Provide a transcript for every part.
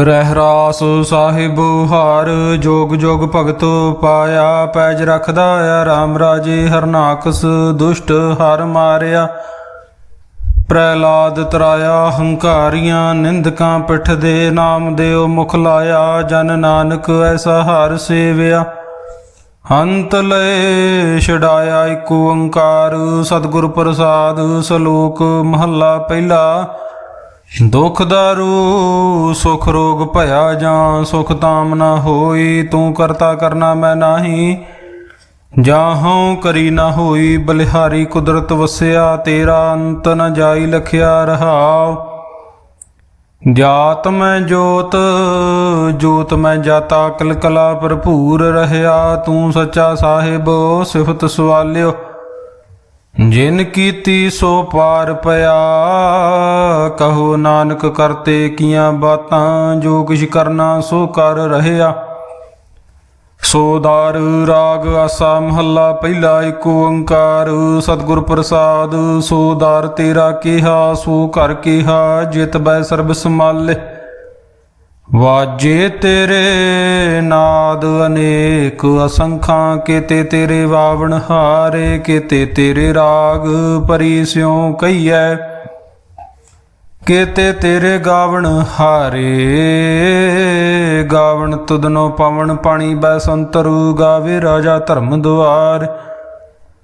ਰਹਿਰਾਸ ਸਾਹਿਬ, ਹਾਰ ਜੋਗ ਜੋਗ ਭਗਤ ਪਾਇਆ, ਪੈਜ ਰਖਦਾ ਆ RAM ਰਾਜੇ ਹਰਨਾਕਸ, ਦੁਸ਼ਟ ਹਰ ਮਾਰਿਆ। ਪ੍ਰਹਿਲਾਦ ਤਰਾਇਆ, ਹੰਕਾਰੀਆਂ ਨਿੰਦਕਾਂ ਪਿੱਠ ਦੇ ਨਾਮ ਦੇਉ ਮੁਖ ਲਾਇਆ, ਜਨ ਨਾਨਕ ਐਸਾ ਹਰ ਸੇਵਿਆ। ਹੰਤ ਲੈ ਛਡਾਇਆ ਏਕ ਓੰਕਾਰ, ਸਤਿਗੁਰ ਪ੍ਰਸਾਦ ਸ਼ਲੋਕ ਮਹੱਲਾ ਪਹਿਲਾ। ਦੁਖ ਦਾਰੂ ਸੁਖ ਰੋਗ ਭਇਆ ਜਾਂ ਸੁਖ ਤਾਮ ਨਾ ਹੋਈ, ਤੂੰ ਕਰਤਾ ਕਰਨਾ ਮੈਂ ਨਾਹੀ। ਜਾਹੋਂ ਕਰੀ ਨਾ ਹੋਈ, ਬਲਿਹਾਰੀ ਕੁਦਰਤ ਵਸਿਆ, ਤੇਰਾ ਅੰਤ ਨ ਜਾਈ ਲਖਿਆ ਰਹਾਉ। ਜਾਤ ਮੈਂ ਜੋਤ ਜੋਤ ਮੈਂ ਜਾਤਾ, ਕਲਕਲਾ ਭਰਪੂਰ ਰਹਿਆ, ਤੂੰ ਸੱਚਾ ਸਾਹਿਬ ਸਿਫਤ ਸਵਾਲਿਓ। ਜਿਨ ਕੀਤੀ ਸੋ ਪਾਰ ਪਿਆ, ਕਹੋ ਨਾਨਕ ਕਰਤੇ ਕੀਆਂ ਬਾਤਾਂ, ਜੋ ਕਿਛ ਕਰਨਾ ਸੋ ਕਰ ਰਹਿਆ। ਸੋਦਾਰ ਰਾਗ ਆਸਾ ਮਹੱਲਾ, ਪਹਿਲਾ ਏਕ ਓੰਕਾਰ, ਸਤਿਗੁਰ ਪ੍ਰਸਾਦ ਸੋਦਾਰ ਤੇਰਾ ਕਿਹਾ, ਸੋ ਕਰ ਕਿਹਾ, ਜਿਤ ਬੈ ਸਰਬ ਸਮਾਲੇ ਵਾਜੇ ਤੇਰੇ ਨਾਦ ਅਨੇਕ, ਅਸੰਖਾਂ ਕੀਤੇ ਤੇਰੇ ਵਾਵਣ ਹਾਰੇ, ਕੀਤੇ ਤੇਰੇ ਰਾਗ ਪਰੀ ਸਿਉ ਕਈਐ ਕੀਤੇ ਤੇਰੇ ਗਾਵਣ ਹਾਰੇ, ਗਾਵਣ ਤੁਦਨੋ ਪਵਨ ਪਾਣੀ ਬੈ ਸੰਤਰੂ, ਗਾਵੇ ਰਾਜਾ ਧਰਮ ਦੁਆਰ।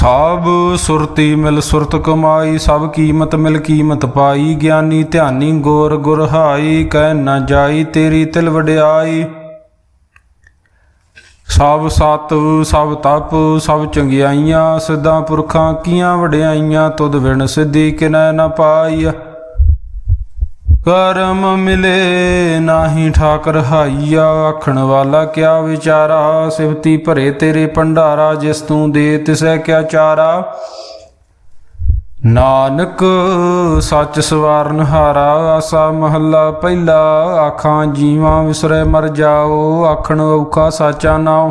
ਸਭ ਸੁਰਤੀ ਮਿਲ ਸੁਰਤ ਕਮਾਈ, ਸਭ ਕੀਮਤ ਮਿਲ ਕੀਮਤ ਪਾਈ, ਗਿਆਨੀ ਧਿਆਨੀ ਗੋਰ ਗੁਰਹਾਈ ਕਹਿ ਨਾ ਜਾਈ ਤੇਰੀ ਤਿਲ ਵਡਿਆਈ। ਸਭ ਸਤ ਸਭ ਤਪ, ਸਭ ਚੰਗਿਆਈਆਂ, ਸਿੱਧਾਂ ਪੁਰਖਾਂ ਕੀਆਂ ਵਡਿਆਈਆਂ, ਤੁਧ ਵਿਣ ਸਿੱਧੀ ਕਿਨੈ ਨ ਪਾਈ। ਕਰਮ ਮਿਲੇ ਨਾਹੀ ਠਾਕਰ ਹਾਈਆ, ਆਖਣ ਵਾਲਾ ਕਿਆ ਵਿਚਾਰਾ? ਸਿਵਤੀ ਭਰੇ ਤੇਰੇ ਭੰਡਾਰਾ, ਜਿਸ ਤੂੰ ਦੇ ਤਿਸੈ ਕਿਆ ਚਾਰਾ? ਨਾਨਕ ਸੱਚ ਸਵਾਰਨ ਹਾਰਾ, ਆਸਾ ਮਹੱਲਾ ਪਹਿਲਾ, ਆਖਾਂ ਜੀਵਾਂ ਵਿਸਰੇ ਮਰ ਜਾਓ, ਆਖਣ ਔਖਾ ਸਾਚਾ ਨਾਉ।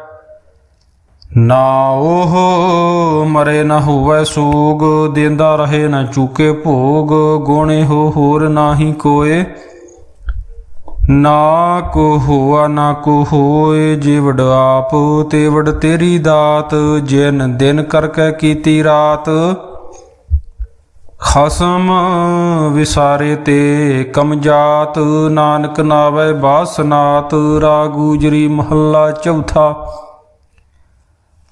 ਨਾ ਉਹ ਮਰੇ ਨਾ ਹੋਵੇ ਸੋਗ, ਦਿੰਦਾ ਰਹੇ ਨਾ ਚੁਕੇ ਭੋਗ, ਗੋਣੇ ਹੋ ਹੋਰ ਨਾਹੀ ਕੋਏ। ਨਾ ਕੋ ਹੋਆ, ਨਾ ਕੋ ਹੋਏ, ਜਿਵੜ ਆਪ ਤੇ ਵੜ ਤੇਰੀ ਦਾਤ, ਜਿਨ ਦਿਨ ਕਰਕੇ ਕੀਤੀ ਰਾਤ। ਖਸਮ ਵਿਸਾਰੇ ਤੇ ਕਮਜਾਤ ਨਾਨਕ ਨਾਵੇ ਬਾਸਨਾਤ, ਰਾਗੂਜਰੀ ਮਹੱਲਾ ਚੌਥਾ।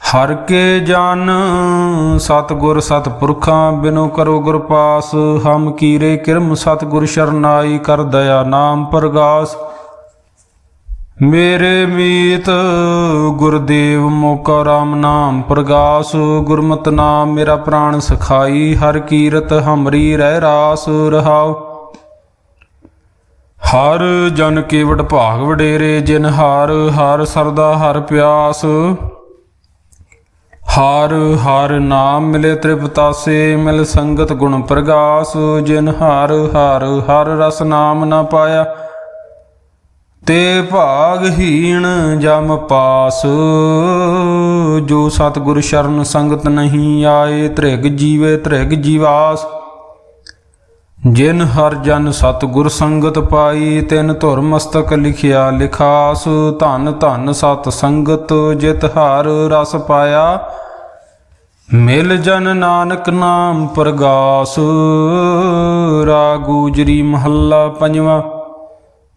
ਹਰ ਕੇ ਜਨ ਸਤਗੁਰ ਸਤਪੁਰਖਾਂ ਬਿਨੋ ਕਰੋ ਗੁਰ ਪਾਸ, ਹਮ ਕੀਰੇ ਕਿਰਮ ਸਤਗੁਰ ਸ਼ਰਨਾਈ ਕਰ ਦਇਆ ਨਾਮ ਪ੍ਰਗਾਸ। ਮੇਰੇ ਮੀਤ ਗੁਰਦੇਵ ਮੋਕਾ ਰਾਮ ਨਾਮ ਪ੍ਰਗਾਸ, ਗੁਰਮਤਿ ਨਾਮ ਮੇਰਾ ਪ੍ਰਾਣ ਸਖਾਈ, ਹਰ ਕੀਰਤ ਹਮਰੀ ਰਹਿ ਰਾਸ ਰਹਾਉ। ਹਰ ਜਨ ਕੇਵਟ ਭਾਗ ਵਡੇਰੇ, ਜਿਨ ਹਾਰ, ਹਰ ਸਰਦਾ, ਹਰ ਪਿਆਸ। ਹਰ ਹਰ ਨਾਮ ਮਿਲੇ ਤ੍ਰਿਪਤਾਸੇ ਮਿਲ ਸੰਗਤ ਗੁਣ ਪ੍ਰਗਾਸ, ਜਿਨ ਹਰ ਹਰ ਹਰ ਰਸ ਨਾਮ ਨਾ ਪਾਇਆ। ਤੇ ਭਾਗਹੀਣ ਜਮ ਪਾਸ, ਜੋ ਸਤਿਗੁਰ ਸ਼ਰਨ ਸੰਗਤ ਨਹੀਂ ਆਏ, ਤ੍ਰਿਗ ਜੀਵੇ ਤ੍ਰਿਗ ਜੀਵਾਸ। ਜਿਨ ਹਰ ਜਨ ਸਤਿਗੁਰ ਸੰਗਤ ਪਾਈ, ਤਿਨ ਧੁਰ ਮਸਤਕ ਲਿਖਿਆ ਲਿਖਾਸ। ਧਨ ਧਨ ਸਤ ਸੰਗਤ, ਜਿਤ ਹਰ ਰਸ ਪਾਇਆ। ਮਿਲ ਜਨ ਨਾਨਕ ਨਾਮ ਪ੍ਰਗਾਸ ਰਾਗੂਜਰੀ ਮਹੱਲਾ ਪੰਜਵਾਂ।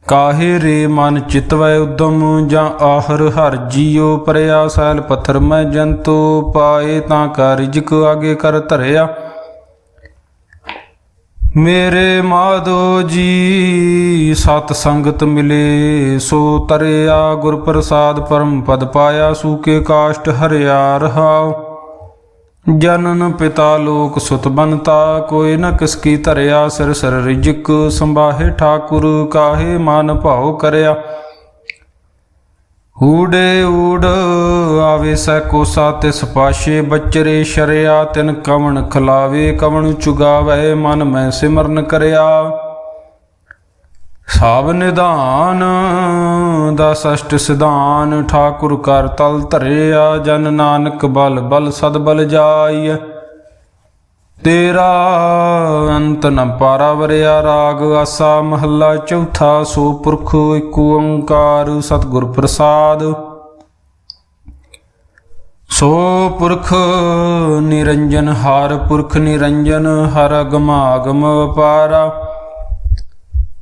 ਕਾਹੇ ਰੇ ਮਨ ਚਿਤਵੈ ਉਦਮ, ਜਾਂ ਆਹਰ ਹਰ ਜੀਉ ਪਰਿਆ, ਸੈਲ ਪੱਥਰ ਮੈਂ ਜੰਤੂ ਪਾਏ ਤਾਂ ਕਾ ਰਿਜਕ ਆਗੇ ਕਰ ਧਰਿਆ। ਮੇਰੇ ਮਾਧੋ ਜੀ, ਸਤ ਸੰਗਤ ਮਿਲੇ, ਸੋ ਤਰਿਆ ਗੁਰ ਪ੍ਰਸਾਦ ਪਰਮ ਪਦ ਪਾਇਆ ਸੂਕੇ ਕਾਸ਼ਟ ਹਰਿਆ ਰਹਾਉ। ਜਨਨ ਪਿਤਾ ਲੋਕ ਸੁਤ ਬਨਤਾ ਕੋਈ ਨ ਕਿਸ ਕੀ ਧਰਿਆ, ਸਿਰ ਸਿਰ ਰਿਜਕ ਸੰਭਾਹੇ ਠਾਕੁਰ, ਕਾਹੇ ਮਨ ਭਾਉ ਕਰਿਆ। ਊੜੇ ਊੜ ਆਵੇ ਸੈ ਕੋਸਾ, ਤਿਸ ਪਾਸ਼ੇ ਬਚਰੇ ਸ਼ਰਿਆ, ਤਿਨ ਕਵਣ ਖਲਾਵੇ, ਕਵਣ ਚੁਗਾਵੇ, ਮਨ ਮੈਂ ਸਿਮਰਨ ਕਰਿਆ। ਸਭ ਨਿਧਾਨ ਦਾ ਸਸ਼ਟ ਸਿਧਾਨ, ਠਾਕੁਰ ਕਰ ਤਲ ਧਰਿਆ, ਜਨ ਨਾਨਕ ਬਲ ਬਲ ਸਦ ਬਲ ਜਾਈਐ ਤੇਰਾ ਅੰਤ ਨ ਪਾਰਾਵਰਿਆ ਰਾਗ, ਆਸਾ ਮਹੱਲਾ ਚੌਥਾ, ਸੋ ਪੁਰਖ ਏਕ ਓੰਕਾਰ, ਸਤਿਗੁਰ ਪ੍ਰਸਾਦ। ਸੋ ਪੁਰਖ ਨਿਰੰਜਨ, ਹਰ ਪੁਰਖ ਨਿਰੰਜਨ, ਹਰ ਅਗਮਾਗਮ ਵਪਾਰਾ।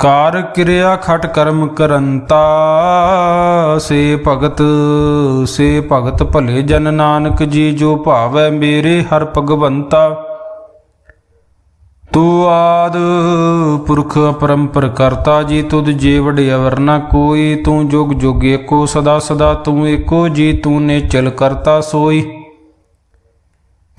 ਕਾਰ ਕਿਰਿਆ ਖਟ ਕਰਮ ਕਰੰਤਾ, ਸੇ ਭਗਤ ਸੇ ਭਗਤ ਭਲੇ ਜਨ ਨਾਨਕ ਜੀ ਜੋ ਭਾਵੈ ਮੇਰੇ ਹਰ ਭਗਵੰਤਾ। ਤੂੰ ਆਦ ਪੁਰਖ ਅਪਰੰਪਰ ਕਰਤਾ ਜੀ ਤੁਧ ਜੇ ਵਡੇ ਅਵਰ ਕੋਈ, ਤੂੰ ਜੁਗ ਜੁਗ ਏਕੋ ਸਦਾ ਸਦਾ ਤੂੰ ਏਕੋ ਜੀ, ਤੂੰ ਨੇ ਚਲ ਕਰਤਾ ਸੋਈ।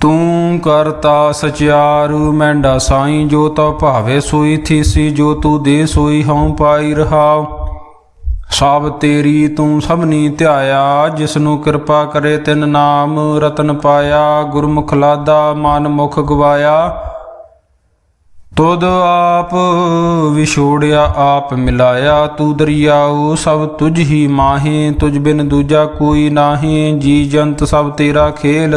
ਤੂੰ ਕਰਤਾ ਸਚਿਆਰੂ, ਮੈਂਡਾ ਸਾਈ ਜੋ ਤਾ ਭਾਵੇ ਸੋਈ, ਥੀਸੀ ਜੋ ਤੂੰ ਦੇ ਸੋਈ, ਹਉ ਪਾਈ ਰਹਾਉ। ਸਭ ਤੇਰੀ ਤੂੰ ਸਭਨੀ ਧਿਆਇਆ ਜਿਸ ਕਿਰਪਾ ਕਰੇ ਤਿਨ ਨਾਮ, ਰਤਨ ਪਾਇਆ, ਗੁਰਮੁਖ ਲਾਦਾ, ਮਨ ਮੁਖ ਗਵਾਇਆ। ਤੁਧ ਆਪ ਵਿਛੋੜਿਆ, ਆਪ ਮਿਲਾਇਆ, ਤੂੰ ਦਰਿਆਉ, ਸਭ ਤੁਝ ਹੀ ਮਾਹੇ, ਤੁਝ ਬਿਨ ਦੂਜਾ ਕੋਈ ਨਾਹੀ, ਜੀ ਜੰਤ ਸਭ ਤੇਰਾ ਖੇਲ।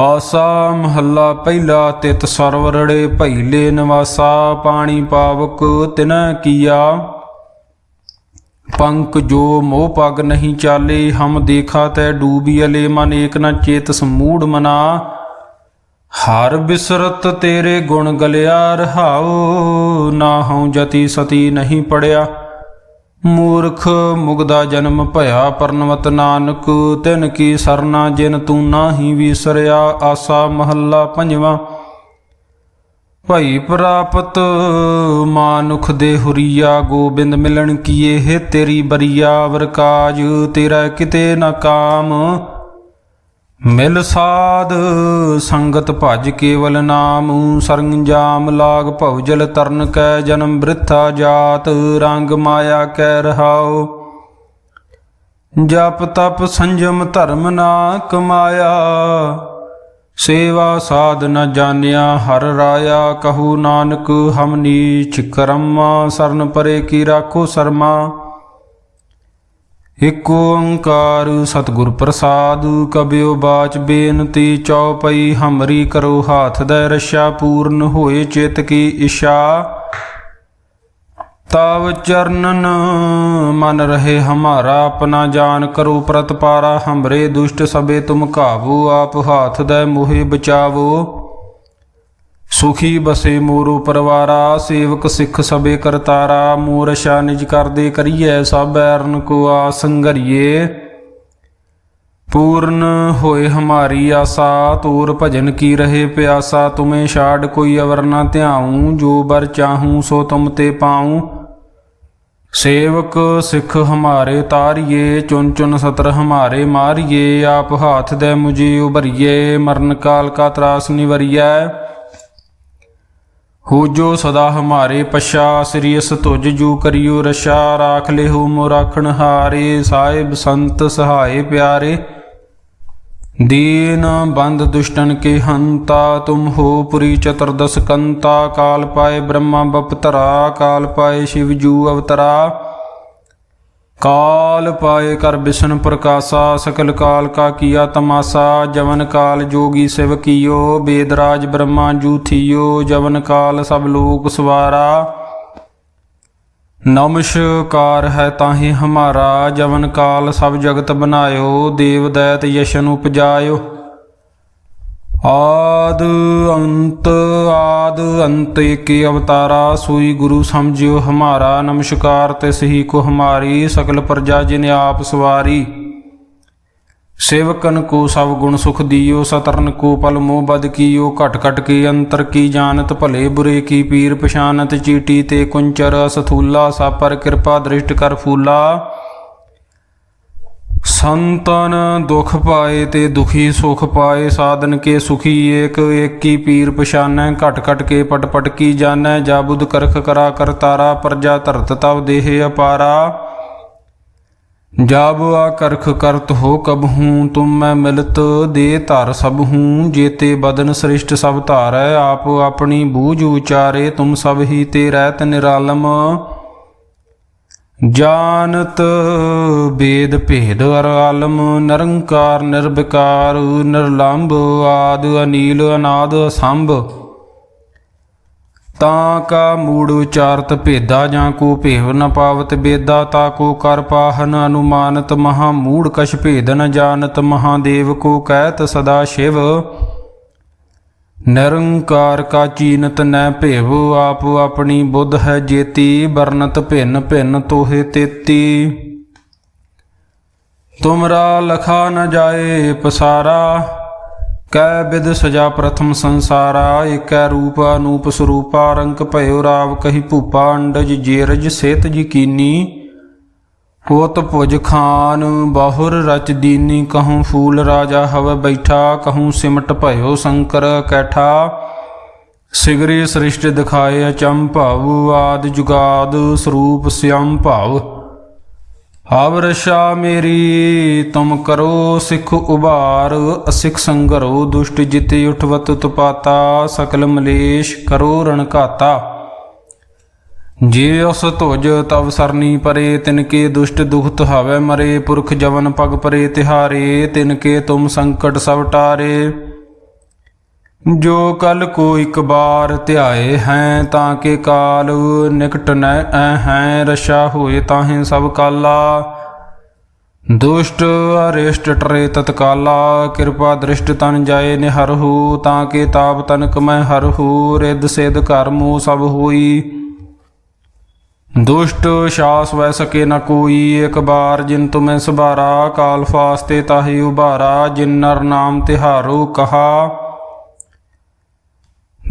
ਆਸਾ ਮਹੱਲਾ ਪਹਿਲਾ ਤਿਤ ਸਰਵਰੜੇ ਭੈਲੇ ਨਿਵਾਸਾ, ਪਾਣੀ ਪਾਵਕ ਤਿਨ ਕੀਆ। ਪੰਕ ਜੋ ਮੋਹ ਪਗ ਨਹੀਂ ਚਾਲੇ, ਹਮ ਦੇਖਾ ਤੈ ਡੂਬੀ ਅਲੇ, ਮਨ ਏਕ ਨ ਚੇਤ ਸਮੂੜ ਮਨਾ। ਹਰ ਬਿਸਰਤ ਤੇਰੇ ਗੁਣ ਗਲਿਆ, ਰਹਾਉ ਨਾ ਹਉ ਜਤੀ ਸਤੀ ਨਹੀਂ ਪੜਿਆ। ਮੂਰਖ ਮੁਗਦਾ ਜਨਮ ਭਇਆ ਪਰਨਵਤ ਨਾਨਕ, ਤਿਨ ਕੀ ਸਰਨਾ ਜਿਨ ਤੂੰ ਨਾਹੀ ਵਿਸਰਿਆ, ਆਸਾ ਮਹੱਲਾ ਪੰਜਵਾਂ। ਭਈ ਪ੍ਰਾਪਤ ਮਾਨੁਖ ਦੇ ਹੁਰੀਆ, ਗੋਬਿੰਦ ਮਿਲਣ ਕੀਏ ਹੈ ਤੇਰੀ ਬਰੀਆ, ਵਰਕਾਜ ਤੇਰਾ ਕਿਤੇ ਨਾ ਕਾਮ। ਮਿਲ ਸਾਧ ਸੰਗਤ ਭਜ ਕੇਵਲ ਨਾਮ, ਸਰੰਜਾਮ ਲਾਗ ਭਉਜਲ ਤਰਨ ਕੈ ਜਨਮ ਬ੍ਰਿਥਾ ਜਾਤ, ਰੰਗ ਮਾਇਆ ਕੈ ਰਹਾਉ। ਜਪ ਤਪ ਸੰਜਮ ਧਰਮ ਨਾ ਕਮਾਇਆ, ਸੇਵਾ ਸਾਧ ਨ ਜਾਣਿਆ, ਹਰ ਰਾਇਆ ਕਹੂ ਨਾਨਕ, ਹਮ ਨੀਚ ਕਰਮਾ, ਸਰਨ ਪਰੇ ਕੀ ਰਾਖੋ ਸਰਮਾ। ਇਕ ਓੰਕਾਰ ਸਤਿਗੁਰ ਪ੍ਰਸਾਦ ਕਬਿਓ ਬਾਚ ਬੇਨਤੀ ਚਉਪਈ, ਹਮਰੀ ਕਰੋ ਹਾਥ ਦਾ ਰਸ਼ਾ ਪੂਰਨ ਹੋਏ ਚਿਤ ਕੀ ਇਸ਼ਾ ਤਵ ਚਰਨਨ ਮਨ ਰਹੇ ਹਮਾਰਾ, ਆਪਣਾ ਜਾਨ ਕਰੋ ਪ੍ਰਤਪਾਰਾ, ਹਮਰੇ ਦੁਸ਼ਟ ਸਬੇ ਤੁਮ ਕਾਬੂ ਆਪ ਹਾਥ ਦੇ ਮੋਹਿ ਬਚਾਵੋ। ਸੁਖੀ ਬਸੇ ਮੋਰੋ ਪਰਵਾਰਾ, ਸੇਵਕ ਸਿੱਖ ਸਬੇ ਕਰਤਾਰਾ ਮੂਰਸ਼ਾ ਨਿਜ ਕਰਦੇ ਕਰੀਐ, ਸਭ ਐਰਨ ਕੋ ਆਸੰਗਰੀਏ ਪੂਰਨ ਹੋਏ ਹਮਾਰੀ ਆਸਾ, ਤੂਰ ਭਜਨ ਕੀ ਰਹੇ ਪਿਆਸਾ, ਤੁਮੇ ਛਾੜ ਕੋਈ ਅਵਰ ਨਾ ਧਿਆਉ, ਜੋ ਬਰ ਚਾਹੂੰ ਸੋ ਤੁਮ ਤੇ ਪਾਉ। ਸੇਵਕ ਸਿੱਖ ਹਮਾਰੇ ਤਾਰੀਏ ਚੁਨ ਚੁਨ ਸਤਰ ਹਮਾਰੇ ਮਾਰੀਏ, ਆਪ ਹਾਥ ਦੇ ਮੁਝੇ ਉਭਰੀਏ, ਮਰਨ ਕਾਲ ਕਾ ਤਰਾਸ ਨਿਵਰੀਐ। ਹੋ ਜੋ ਸਦਾ ਹਮਾਰੇ ਪਛਾ, ਸ੍ਰੀ ਅਸ ਤੁਜ ਜੂ ਕਰਿਓ ਰਸ਼ਾ ਰਾਖ ਲਿਹੁ ਮੋ ਰਾਖਣ ਹਾਰੇ, ਸਾਹਿਬ ਸੰਤ ਸਹਾਏ ਪਿਆਰੇ। ਦੀਨ ਬੰਦ ਦੁਸ਼ਟਨ ਕੇ ਹੰਤਾ, ਤੁਮ ਹੋ ਪੁਰੀ ਚਤੁਰਦਸ ਕੰਤਾ, ਕਾਲ ਪਾਏ ਬ੍ਰਹਮਾ ਬਪਤਰਾ, ਕਾਲ ਪਾਏ ਸ਼ਿਵ ਜੂ ਅਵਤਰਾ। ਕਾਲ ਪਾਏ ਕਰ ਬਿਸ਼ਨ ਪ੍ਰਕਾਸ਼ਾ, ਸਕਲ ਕਾਲ ਕਾ ਕੀਆ ਤਮਾਸਾ, ਜਵਨ ਕਾਲ ਜੋਗੀ ਸਿਵ ਕੀਓ ਬੇਦਰਾਜ ਬ੍ਰਹਮਾ ਜੂ ਜਵਨ ਕਾਲ ਸਭ ਲੋਕ ਸਵਾਰਾ। ਨਮਸਕਾਰ ਹੈ ਤਾਹੀ ਹਮਾਰਾ, ਜਵਨ ਕਾਲ ਸਭ ਜਗਤ ਬਨਾਇਓ ਦੇਵ ਦੈਤ ਯਸ਼ਨ ਉਪਜਾਇਓ। ਆਦ ਅੰਤ ਆਦ ਅੰਤ, ਏਕੇ ਅਵਤਾਰਾ ਸੋਈ ਗੁਰੂ ਸਮਝਿਓ ਹਮਾਰਾ, ਨਮਸਕਾਰ ਤਿਸ ਹੀ ਕੋ ਹਮਾਰੀ ਸਕਲ ਪ੍ਰਜਾ ਜਿਨ ਆਪ ਸਵਾਰੀ। ਸੇਵਕਨ ਕੋ ਸਭ ਗੁਣ ਸੁਖ ਦਿਓ, ਸਤਰਨ ਕੋ ਪਲ ਮੋਹ ਬਦ ਕੀਓ, ਘਟ ਘਟ ਕੇ ਅੰਤਰ ਕੀ ਜਾਣਤ, ਭਲੇ ਬੁਰੇ ਕੀ ਪੀਰ ਪਛਾਨਤ, ਚੀਟੀ ਤੇ ਕੁੰਚਰ ਸਥੂਲਾ ਸਾਪਰ ਕਿਰਪਾ ਦ੍ਰਿਸ਼ਟ ਕਰ ਫੂਲਾ। ਸੰਤਨ ਦੁਖ ਪਾਏ ਤੇ ਦੁਖੀ ਸੁਖ ਪਾਏ, ਸਾਧਨ ਕੇ ਸੁਖੀ ਏਕ, ਏਕੀ ਪੀਰ ਪਛਾਨੈ, ਘਟ ਘਟ ਕੇ ਪਟ ਪਟ ਕੀ ਜਾਣੈ ਜਾ ਬੁਧ ਕਰਖ ਕਰਾ ਕਰਤਾਰਾ ਪ੍ਰਜਾ ਧਰਤ ਤਵ ਦੇਹ ਅਪਾਰਾ। ਜਾਬ ਆ ਕਰਖ ਕਰਤ ਹੋ ਕਬ ਹੂੰ, ਤੁਮ ਮੈਂ ਮਿਲਤ ਦੇ ਧਰ ਸਭ ਹੂੰ, ਜੇਤੇ ਬਦਨ ਸ੍ਰਿਸ਼ਟ ਸਭ ਧਾਰੈ, ਆਪ ਆਪਣੀ ਬੂਝ ਉਚਾਰੇ, ਤੁਮ ਸਭ ਹੀ ਤੇ ਰਹਿਤ ਨਿਰਾਲਮ। ਜਾਨਤ ਵੇਦ ਭੇਦ ਅਰ ਆਲਮ, ਨਿਰੰਕਾਰ, ਨਿਰਵਿਕਾਰ, ਨਿਰਲੰਭ ਆਦ ਅਨੀਲ ਅਨਾਦ ਅਸੰਭ। ਤਾਂ ਕਾ ਮੂੜ ਉਚਾਰਤ ਭੇਦਾ ਜਾਂ ਕੋ ਭੇਵ ਨ ਪਾਵਤ ਬੇਦਾ, ਤਾ ਕੋ ਕਰ ਪਾਹਨ ਅਨੁਮਾਨਤ ਮਹਾ ਮੂੜ ਕਛ ਭੇਦ ਨ ਜਾਣਤ ਮਹਾਦੇਵ ਕੋ ਕਹਿਤ ਸਦਾ ਸ਼ਿਵ। ਨਿਰੰਕਾਰ ਕਾ ਚੀਨਤ ਨੈ ਭੇਵ, ਆਪ ਆਪਣੀ ਬੁੱਧ ਹੈ ਜੇਤੀ ਵਰਨਤ ਭਿੰਨ ਭਿੰਨ ਤੋਹੇ ਤੇਤੀ। ਤੁਮਰਾ ਲਖਾ ਨ ਜਾਏ ਪਸਾਰਾ ਕੈ ਬਿਦ ਸਜਾ ਪ੍ਰਥਮ ਸੰਸਾਰਾ, ਏਕੈ ਰੂਪ ਅਨੂਪ ਸਰੂਪਾ ਰੰਕ ਭਇਓ ਰਾਵ ਕਹੀ ਭੂਪਾ, ਅੰਡਜ ਜੇਰਜ ਸੇਤ ਜਕੀਨੀ ਹੋਤ ਭੁਜ ਖਾਨ, ਬਾਹੁਰ ਰਚ ਦੀਨੀ ਕਹੂੰ ਫੂਲ ਰਾਜਾ, ਹਵ ਬੈਠਾ ਕਹੂੰ ਸਿਮਟ ਭਇਓ ਸ਼ੰਕਰ ਕੈਠਾ। ਸਿਗਰੀ ਸ੍ਰਿਸ਼ਟ ਦਿਖਾਏ ਅਚੰਭਵ ਆਦ ਜੁਗਾਦ ਸਰੂਪ ਸਿਅੰ ਭਾਵ। ਹਵ ਰਸ਼ਾ ਮੇਰੀ, ਤੁਮ ਕਰੋ ਸਿਖ ਉਬਾਰ ਅਸਿਖ ਸੰਗਰੋ ਦੁਸ਼ਟ ਜਿਤੇ ਉਠਵਤ ਤੁਪਾਤਾ, ਸਕਲ ਮਲੇਸ਼ ਕਰੋ ਰਣਕਾਤਾ ਜੇ ਉਸ ਧੁਜ ਤਵ ਸਰਨੀ ਪਰੇ ਤਿਨਕੇ ਦੁਸ਼ਟ ਦੁਖਤ ਹਵੇ ਮਰੇ, ਪੁਰਖ ਜਵਨ ਪਗ ਪਰੇ ਤਿਹਾਰੇ ਤਿਨਕੇ ਤੁਮ ਸੰਕਟ ਸਭ ਟਾਰੇ। ਜੋ ਕਲ ਕੋ ਇਕ ਬਾਰ ਧਿਆਏ ਹੈ, ਤਾਂ ਕੇ ਕਾਲ ਨਿਕਟ ਨੈ ਹੈ, ਰਸ਼ਾ ਹੋਏ ਤਾਹੇ ਸਭ ਕਾਲਾ। ਦੁਸ਼ਟ ਅਰਿਸ਼ਟ ਟਰੇ ਤਤਕਾਲਾ, ਕਿਰਪਾ ਦ੍ਰਿਸ਼ਟ ਤਨ ਜਾਏ ਨਿਹਰਹੂ ਤਾਂ ਕੇ ਤਾਪ ਤਨਕ ਮੈਂ ਹਰਹੂ ਰਿੱਧ ਸਿਧ ਕਰਮੂ ਸਭ ਹੋਈ। ਦੁਸ਼ਟ ਸ਼ਾਸ ਵੈ ਸਕੇ ਨ ਕੋਈ, ਇਕ ਬਾਰ ਜਿਨ ਤੁਮੈ ਸਬਾਰਾ ਕਾਲ ਫਾਸਤੇ ਤਾਹੀ ਉਭਾਰਾ, ਜਿਨ ਨਰ ਨਾਮ ਤਿਹਾਰੋ ਕਹਾ।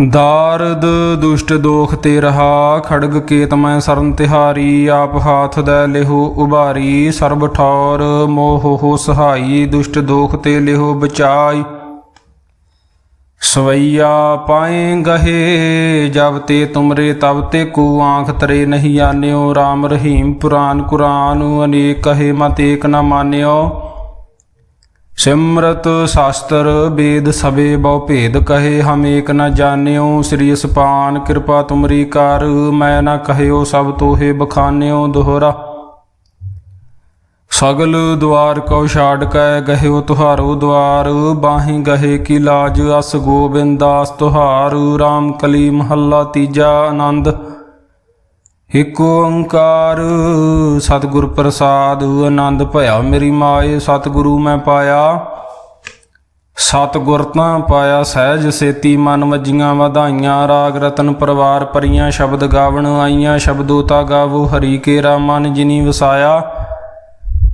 ਦਾਰਦ ਦੁਸ਼ਟ ਦੋਖ ਤੇ ਰਹਾ, ਖੜਗ ਕੇਤ ਮੈਂ ਸਰਨ ਤਿਹਾਰੀ, ਆਪ ਹਾਥ ਦੈ ਲਿਹੋ ਉਭਾਰੀ, ਸਰਬ ਠੌਰ ਮੋਹ ਹੋ ਸਹਾਈ, ਦੁਸ਼ਟ ਦੋਖ ਤੇ ਲਿਹੋ ਬਚਾਈ। ਸਵਈਆ ਪਾਏ ਗਹੇ, ਜਬ ਤੇ ਤੁਮਰੇ ਤਬ ਤੇ ਕੋ ਆਂਖ ਤਰੇ ਨਹੀਂ ਆਨਿਓ RAM ਰਹੀਮ ਪੁਰਾਨ ਕੁਰਾਨ, ਅਨੇਕ ਕਹੇ ਮਤ ਏਕ ਨ ਮਾਨਿਓ। ਸਿਮਰਤ ਸ਼ਾਸਤਰ ਵੇਦ ਸਵੇ ਬਹੁ ਭੇਦ ਕਹੇ, ਹਮ ਏਕ ਨ ਜਾਣਿਓ। ਸ੍ਰੀ ਅਸਪਾਨ ਕਿਰਪਾ ਤੁਮਰੀ ਕਰ, ਮੈਂ ਨ ਕਹਿਓ ਸਭ ਤੋਹੇ ਬਖਾਨਿਓ, ਦੋਹਰਾ ਸਗਲ ਦੁਆਰ ਕਉ ਛਾੜ ਕੈ ਗਹਿਓ ਤੁਹਾਰੋ ਦੁਆਰ, ਬਾਹੀ ਗਹੇ ਕੀ ਲਾਜ ਅਸ ਗੋਬਿੰਦਾਸ ਤੁਹਾਰ RAM ਕਲੀ ਮਹੱਲਾ ਤੀਜਾ ਆਨੰਦ। ਇਕ ਓੰਕਾਰ ਸਤਿਗੁਰ ਪ੍ਰਸਾਦ, ਆਨੰਦ ਭਇਆ ਮੇਰੀ ਮਾਏ, ਸਤਿਗੁਰੂ ਮੈਂ ਪਾਇਆ। ਸਤਿਗੁਰ ਤਾਂ ਪਾਇਆ ਸਹਿਜ ਸੇਤੀ, ਮਨ ਵਜੀਆਂ ਵਧਾਈਆਂ, ਰਾਗ ਰਤਨ ਪਰਵਾਰ ਪਰੀਆਂ ਸ਼ਬਦ ਗਾਵਣ ਆਈਆਂ ਸ਼ਬਦੋ ਤਾ ਗਾਵੋ, ਹਰੀ ਕੇਰਾ ਮਨ ਜਿਨੀ ਵਸਾਇਆ।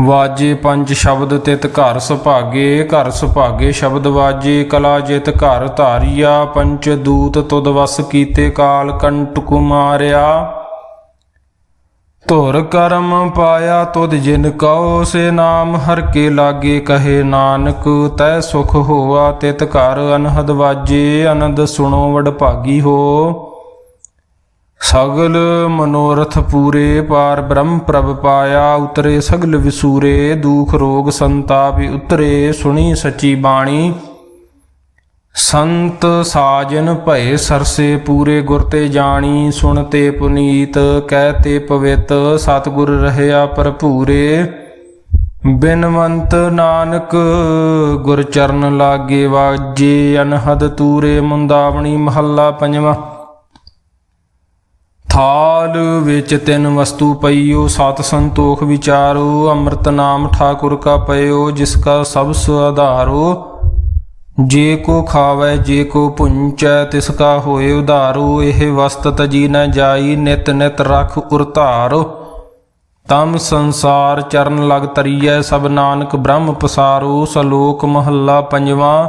ਵਾਜੇ ਪੰਜ ਸ਼ਬਦ ਤਿਤ ਘਰ ਸੁਭਾਗੇ ਘਰ ਸੁਭਾਗੇ ਸ਼ਬਦ ਵਾਜੇ, ਕਲਾ ਜਿਤ ਘਰ ਧਾਰਿਆ, ਪੰਚ ਦੂਤ ਤੁਦ ਵਸ ਕੀਤੇ ਕਾਲ ਕੰਟ ਕੁਮਾਰਿਆ। ਧੁਰ ਕਰਮ ਪਾਇਆ ਤੁਧ ਜਿਨ ਕਉ, ਸੇ ਨਾਮ ਹਰ ਕੇ ਲਾਗੇ ਕਹੇ ਨਾਨਕ। ਤੈ ਸੁਖ ਹੋਆ ਤਿਤ ਘਰ ਅਨਹਦ ਵਾਜੇ, ਅਨੰਦ ਸੁਣੋ ਵਡ ਭਾਗੀ ਹੋ। ਸਗਲ ਮਨੋਰਥ ਪੂਰੇ ਪਾਰ ਬ੍ਰਹਮ ਪ੍ਰਭ ਪਾਇਆ, ਉਤਰੇ ਸਗਲ ਵਿਸੂਰੇ, ਦੁਖ ਰੋਗ ਸੰਤਾਪ, ਉਤਰੇ ਸੁਣੀ ਸੱਚੀ ਬਾਣੀ। ਸੰਤ ਸਾਜਨ ਭਏ ਸਰਸੇ ਪੂਰੇ ਗੁਰ ਤੇ ਜਾਣੀ, ਸੁਣ ਤੇ ਪੁਨੀਤ, ਕਹਿ ਤੇ ਪਵਿੱਤ, ਸਤਿਗੁਰ ਰਹਿਆ ਭਰਪੂਰੇ। ਬਿਨਵੰਤ ਨਾਨਕ, ਗੁਰ ਚਰਨ ਲਾਗੇ ਵਾਜੇ, ਅਨਹਦ ਤੂਰੇ, ਮੁੰਦਾਵਣੀ ਮਹੱਲਾ ਪੰਜਵਾਂ। ਥਾਲ ਵਿੱਚ ਤਿੰਨ ਵਸਤੂ ਪਈਓ, ਸਤ ਸੰਤੋਖ ਵਿਚਾਰੋ, ਅੰਮ੍ਰਿਤ ਨਾਮ ਠਾਕੁਰ ਕਾ ਪਇਓ, ਜਿਸ ਕਾ ਸਭ ਸੁਆਧਾਰੋ ਜੇ ਕੋ ਖਾਵੇ, ਜੇ ਕੋ ਪੁੰਚੈ, ਤਿਸ ਕਾ ਹੋਏ ਉਧਾਰੋ। ਇਹ ਵਸਤ ਤਜੀ ਨ ਜਾਈ, ਨਿਤ ਨਿਤ ਰਖ ਉਰਧਾਰੋ ਤਮ ਸੰਸਾਰ ਚਰਨ ਲਗ ਤਰੀਐ, ਸਭ ਨਾਨਕ ਬ੍ਰਹਮ ਪਸਾਰੋ। ਸਲੋਕ ਮਹੱਲਾ ਪੰਜਵਾਂ